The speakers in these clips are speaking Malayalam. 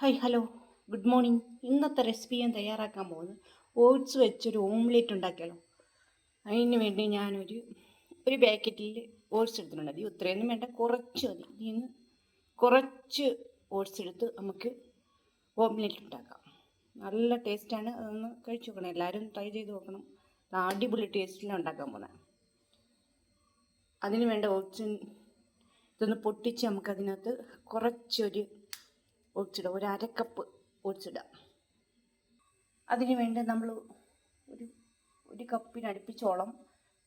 Hi hello. Good morning. ഇന്നത്തെ റെസിപ്പി ഞാൻ തയ്യാറാക്കാൻ പോകുന്നത് ഓട്സ് വെച്ചൊരു ഓംലെറ്റ് ഉണ്ടാക്കിയാലോ. അതിന് വേണ്ടി ഞാനൊരു ഒരു പാക്കറ്റിൽ ഓട്സ് എടുത്തിട്ടുണ്ട്. അത് ഇത്രയൊന്നും വേണ്ട കുറച്ച് മതി. ഇതിൽ കുറച്ച് ഓട്സ് എടുത്ത് നമുക്ക് ഓംലെറ്റ് ഉണ്ടാക്കാം. നല്ല ടേസ്റ്റാണ്. അതൊന്ന് കഴിച്ചു നോക്കണം. എല്ലാവരും ട്രൈ ചെയ്ത് നോക്കണം. അടിപൊളി ടേസ്റ്റിലാണ് ഉണ്ടാക്കാൻ പോകുന്നത്. അതിന് വേണ്ട ഓട്സ് ഇതൊന്ന് പൊട്ടിച്ച് നമുക്കതിനകത്ത് കുറച്ചൊരു ഓട്സിടുക ഒരു അരക്കപ്പ് കപ്പ് അതിനു വേണ്ടി നമ്മൾ ഒരു ഒരു കപ്പിന് അടുപ്പിച്ചോളം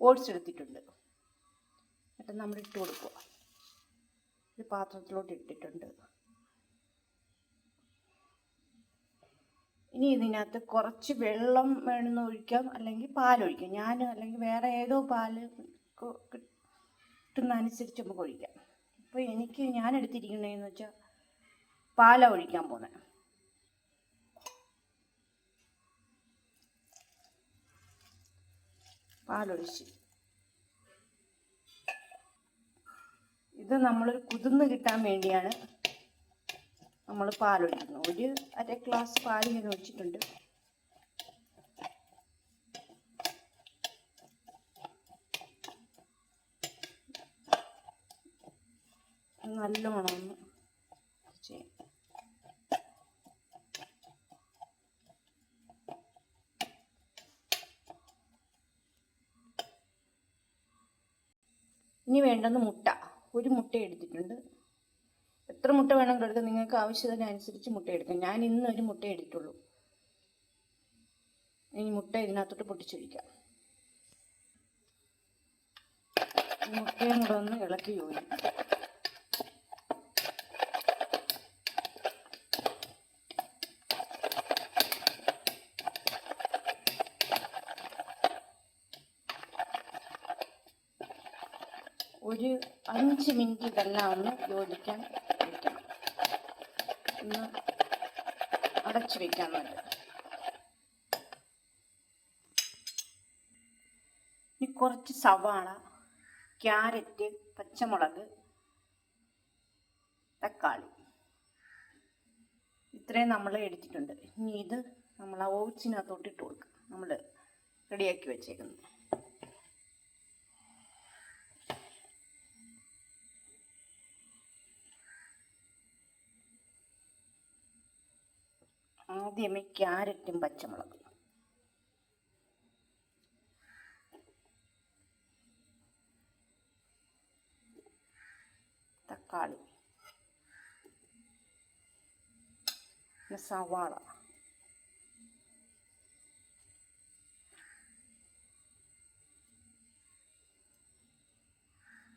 ഓട്സ് എടുത്തിട്ടുണ്ട്. എന്നിട്ട് നമ്മൾ ഇട്ട് കൊടുക്കുക. ഒരു പാത്രത്തിലോട്ട് ഇട്ടിട്ടുണ്ട്. ഇനി ഇതിനകത്ത് കുറച്ച് വെള്ളം വേണമെന്ന് ഒഴിക്കാം അല്ലെങ്കിൽ പാൽ ഒഴിക്കാം. ഞാൻ അല്ലെങ്കിൽ വേറെ ഏതോ പാൽ കിട്ടുന്ന അനുസരിച്ച് നമുക്ക് ഒഴിക്കാം. അപ്പോൾ എനിക്ക് ഞാൻ എടുത്തിരിക്കുന്നതെന്ന് വെച്ചാൽ പാല ഒഴിക്കാൻ പോകുന്നത് പാലൊഴിച്ച്. ഇത് നമ്മൾ കുതിർന്ന് കിട്ടാൻ വേണ്ടിയാണ് നമ്മൾ പാലൊഴിക്കുന്നത്. ഒരു അര ഗ്ലാസ് പാൽ ഞാൻ ഒഴിച്ചിട്ടുണ്ട്. നല്ലോണം ഒന്ന് ചെയ്യാം ഇനി വേണ്ടത് മുട്ട. ഒരു മുട്ട എടുത്തിട്ടുണ്ട്. എത്ര മുട്ട വേണമെങ്കിലും എടുക്കാം നിങ്ങൾക്ക് ആവശ്യത്തിനനുസരിച്ച് മുട്ട എടുക്കാം. ഞാൻ ഇന്ന് ഒരു മുട്ട എടുത്തുള്ളൂ. ഇനി മുട്ട ഇതിനകത്തോട്ട് പൊട്ടിച്ചൊഴിക്കാം മുട്ടയും കൂടെ ഒന്ന് ഇളക്കി യോജിപ്പിക്കാം. ഒരു അഞ്ച് മിനിറ്റ് തന്നെ ഒന്ന് യോജിക്കാൻ വയ്ക്കണം ഒന്ന് അടച്ചു വയ്ക്കാൻ വേണ്ടി. ഇനി കുറച്ച് സവാള ക്യാരറ്റ് പച്ചമുളക് തക്കാളി. ഇത്രയും നമ്മൾ എടുത്തിട്ടുണ്ട്. ഇനി ഇത് നമ്മൾ ആ ഓട്സിനകത്തോട്ട് ഇട്ട് കൊടുക്കുക നമ്മൾ റെഡിയാക്കി വെച്ചേക്കുന്നത്. ആദ്യമേ ക്യാരറ്റും പച്ചമുളകും. തക്കാളി. സവാള.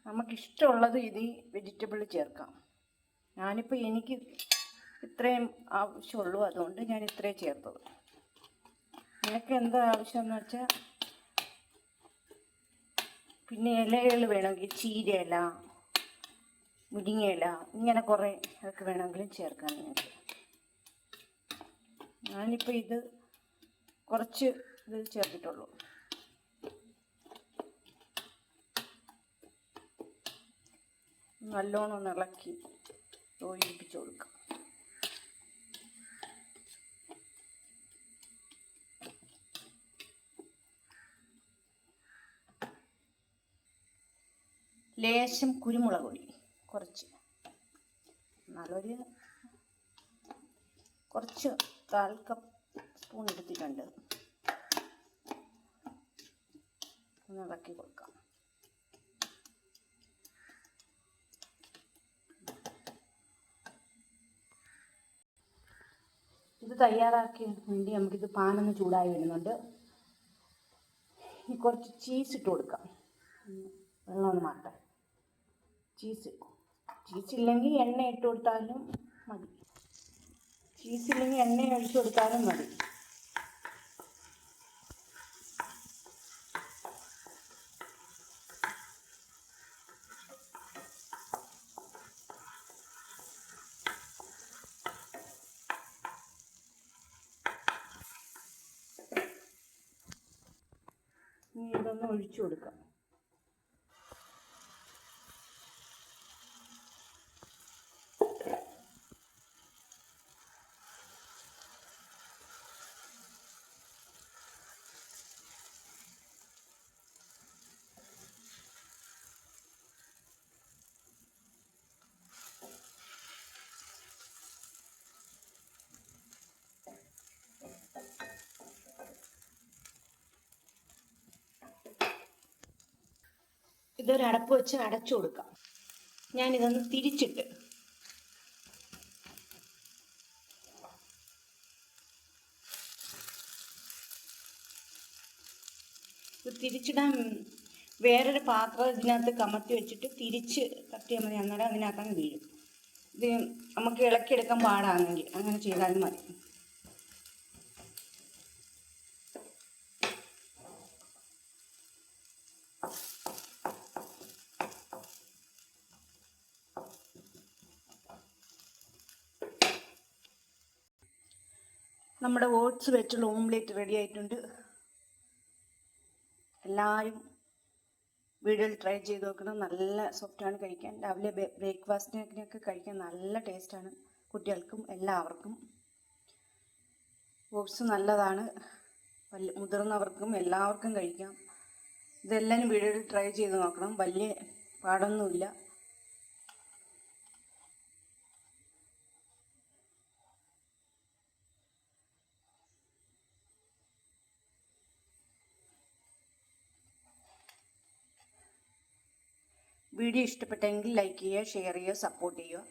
നമുക്കിഷ്ടമുള്ളത് ഇത് വെജിറ്റബിൾ ചേർക്കാം. ഞാനിപ്പോൾ എനിക്ക് ഇത്രയും ആവശ്യമുള്ളൂ. അതുകൊണ്ട് ഞാൻ ഇത്രയും ചേർത്തത് നിനക്ക് എന്താ ആവശ്യമെന്ന് വെച്ചാൽ പിന്നെ ഇലകൾ വേണമെങ്കിൽ ചീര ചീരയില മുരിങ്ങയില ഇങ്ങനെ കുറേ അതൊക്കെ വേണമെങ്കിലും ചേർക്കാം നിങ്ങൾക്ക് ഞാനിപ്പോൾ ഇത് കുറച്ച് ഇത് ചേർത്തിട്ടുള്ളൂ. നല്ലോണം ഇളക്കി യോജിപ്പിച്ച് കൊടുക്കാം. ലേശം കുരുമുളക് പൊടി കുറച്ച്. എന്നാലൊരു കുറച്ച് കാൽ കപ്പ് സ്പൂൺ എടുത്തിട്ടുണ്ട്. ഒന്ന് ഇളക്കി കൊടുക്കാം. ഇത് തയ്യാറാക്കി വേണ്ടി നമുക്കിത് പാനൊന്ന് ചൂടായി വരുന്നുണ്ട്. ഈ കുറച്ച് ചീസ് ഇട്ട് കൊടുക്കാം. വെള്ളം ഒന്ന് മാറ്റാം ചീസ് ചീസ് ഇല്ലെങ്കിൽ എണ്ണ ഇട്ട് കൊടുത്താലും മതി. ചീസ് ഇല്ലെങ്കിൽ എണ്ണ ഒഴിച്ചു കൊടുത്താലും മതി. ഇനി ഇതൊന്ന് ഒഴിച്ചു കൊടുക്കാം. ഇതൊരു അടപ്പ് വെച്ച് അടച്ചു കൊടുക്കാം. ഞാനിതൊന്ന് തിരിച്ചിട്ട്. ഇത് തിരിച്ചിടാൻ വേറൊരു പാത്രം ഇതിനകത്ത് കമത്തി വെച്ചിട്ട് തിരിച്ച് തട്ടിയാൽ മതി. അന്നേരം അതിനകത്തങ്ങ് വീഴും. ഇത് നമുക്ക് ഇളക്കിയെടുക്കാൻ പാടാണെങ്കിൽ അങ്ങനെ ചെയ്താലും മതി. നമ്മുടെ ഓട്സ് വെച്ചുള്ള ഓംലേറ്റ് റെഡി ആയിട്ടുണ്ട്. എല്ലാവരും വീടുകളിൽ ട്രൈ ചെയ്ത് നോക്കണം. നല്ല സോഫ്റ്റാണ് കഴിക്കാൻ. രാവിലെ ബ്രേക്ക്ഫാസ്റ്റിനൊക്കെ കഴിക്കാൻ നല്ല ടേസ്റ്റാണ് കുട്ടികൾക്കും എല്ലാവർക്കും. ഓട്സ് നല്ലതാണ്. മുതിർന്നവർക്കും എല്ലാവർക്കും കഴിക്കാം. ഇതെല്ലാം വീടുകളിൽ ട്രൈ ചെയ്ത് നോക്കണം. വലിയ പാടൊന്നുമില്ല. വീഡിയോ ഇഷ്ടപ്പെട്ടെങ്കിൽ ലൈക്ക് ചെയ്യുക ഷെയർ ചെയ്യുക സപ്പോർട്ട് ചെയ്യുക.